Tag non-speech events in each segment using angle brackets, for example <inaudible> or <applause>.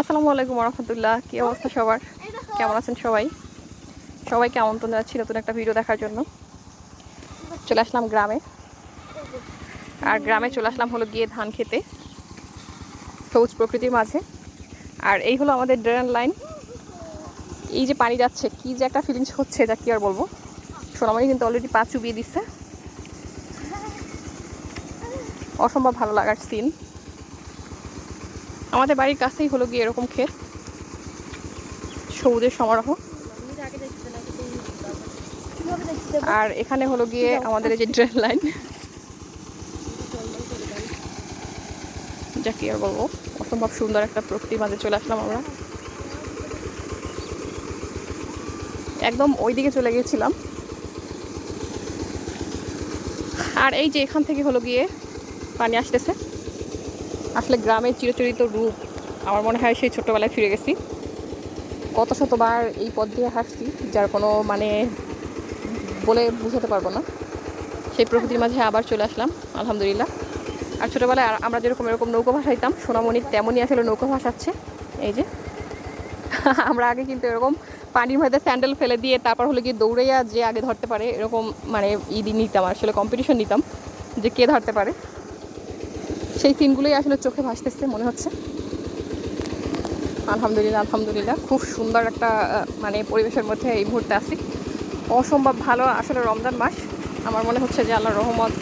আসসালামু আলাইকুম রহমতুল্লাহ কী অবস্থা সবার? কেমন আছেন সবাই? সবাইকে আমন্ত্রণ জানাচ্ছি নতুন একটা ভিডিও দেখার জন্য। চলে আসলাম গ্রামে। আর গ্রামে চলে আসলাম হলো গিয়ে ধান খেতে, সবুজ প্রকৃতির মাঝে। আর এই হলো আমাদের ড্রেন লাইন এই যে পানি যাচ্ছে, কি যে একটা ফিলিংস হচ্ছে যা কি আর বলব? সোনামণি কিন্তু অলরেডি পা চুবিয়ে দিচ্ছে। অসম্ভব ভালো লাগার সিন আমাদের বাড়ির কাছেই হলো গিয়ে এরকম ক্ষেত। সবুজের সমারোহ। আর এখানে হলো গিয়ে আমাদের এই যে ড্রেন লাইন। যা কি আর বলব, অসম্ভব সুন্দর একটা প্রকৃতির মাঝে চলে আসলাম আমরা। একদম ওই দিকে চলে গিয়েছিলাম। আর এই যে এখান থেকে হলো গিয়ে পানি আসতেছে। আসলে গ্রামের চিরচরিত রূপ। আমার মনে হয় সেই ছোটোবেলায় ফিরে গেছি। কত শতবার এই পথ দিয়ে হাসছি যার কোনো মানে বলে বোঝাতে পারব না। সেই প্রকৃতির মাঝে আবার চলে আসলাম, আলহামদুলিল্লাহ। আর ছোটোবেলায় আমরা যেরকম এরকম নৌকো ভাসাইতাম সোনামণি তেমনই আসলে নৌকো ভাসাচ্ছে। এই যে, <laughs> আমরা আগে কিন্তু এরকম পানির মধ্যে স্যান্ডেল ফেলে দিয়ে তারপর হলে গিয়ে দৌড়াইয়া যে আগে ধরতে পারে, এরকম মানে ঈদ নিতাম, আসলে কম্পিটিশন নিতাম যে কে ধরতে পারে। সেই সিনগুলোই আসলে চোখে ভাসতেছে, মনে হচ্ছে। আলহামদুলিল্লাহ আলহামদুলিল্লাহ। খুব সুন্দর একটা মানে পরিবেশের মধ্যে এই মুহূর্তে আছি। অসম্ভব ভালো আসলে রমজান মাস। আমার মনে হচ্ছে যে আল্লাহ রহমত,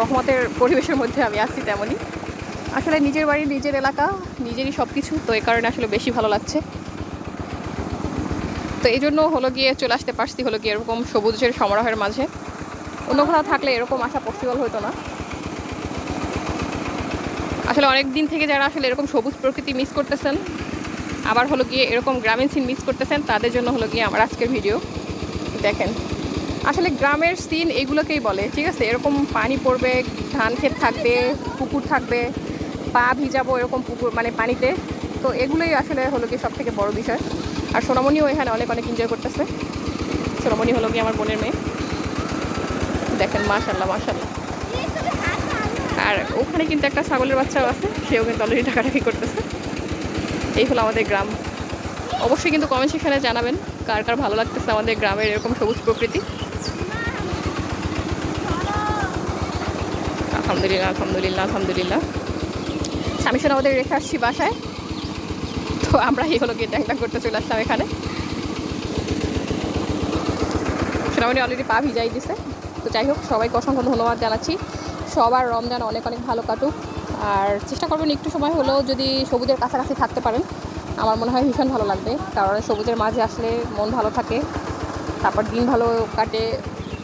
রহমতের পরিবেশের মধ্যে আমি আছি তেমনই। আসলে নিজের বাড়ি, নিজের এলাকা, নিজেরই সব কিছু তো এই কারণে আসলে বেশি ভালো লাগছে। তো এই জন্য হলো গিয়ে চলে আসতে পারছি হলো গিয়ে এরকম সবুজের সমারোহের মাঝে। অন্য কোথাও থাকলে এরকম আসা পসিবল হতো না। আসলে অনেক দিন থেকে যারা আসলে এরকম সবুজ প্রকৃতি মিস করতেছেন, আবার হলো গিয়ে এরকম গ্রামীণ সিন মিস করতেছেন, তাদের জন্য হলো গিয়ে আমার আজকের ভিডিও দেখেন, আসলে গ্রামের সিন এগুলোকেই বলে, ঠিক আছে? এরকম পানি পড়বে, ধান ক্ষেত থাকবে, পুকুর থাকবে, পা ভিজাবো এরকম পুকুর মানে পানিতে। তো এগুলোই আসলে হলো গিয়ে সব থেকে বড় বিষয়। আর সোনামণিও এখানে অনেক অনেক এনজয় করতেছে। সোনামণি হলো গিয়ে আমার বোনের মেয়ে। দেখেন মাশাল্লাহ মাশাল্লাহ আর ওখানে কিন্তু একটা ছাগলের বাচ্চাও আছে, সেও কিন্তু অলরেডি টাকাটাকি করতেছে। এই হলো আমাদের গ্রাম। অবশ্যই কিন্তু কমেন্ট সেখানে জানাবেন কার কার ভালো লাগতেছে আমাদের গ্রামের এরকম সবুজ প্রকৃতি। আলহামদুলিল্লাহ আলহামদুলিল্লাহ আলহামদুলিল্লাহ। স্বামী সোনা আমাদের রেখে আসছি বাসায়। তো আমরা এই হলো গিয়ে ট্যাংটা করতে চলে আসলাম এখানে। সোনামণি অলরেডি পা ভিজাই দিছে। তো যাই হোক, সবাইকে অসংখ্য ধন্যবাদ জানাচ্ছি। সবার রমজান অনেক অনেক ভালো কাটুক। আর চেষ্টা করবেন একটু সময় হলেও যদি সবুজের কাছাকাছি থাকতে পারেন, আমার মনে হয় ভীষণ ভালো লাগবে। কারণ সবুজের মাঝে আসলে মন ভালো থাকে, তারপর দিন ভালো কাটে,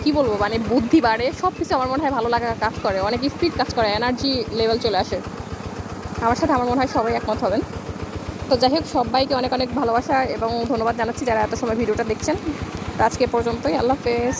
কি বলব মানে বুদ্ধি বাড়ে সব কিছু আমার মনে হয় ভালো লাগা কাজ করে। অনেক স্পিড কাজ করে এনার্জি লেভেল চলে আসে। আমার সাথে আমার মনে হয় সবাই একমত হবেন। তো যাই হোক, সবাইকে অনেক অনেক ভালোবাসা এবং ধন্যবাদ জানাচ্ছি যারা এত সময় ভিডিওটা দেখছেন। আজকে পর্যন্তই, আল্লাহ হাফেজ।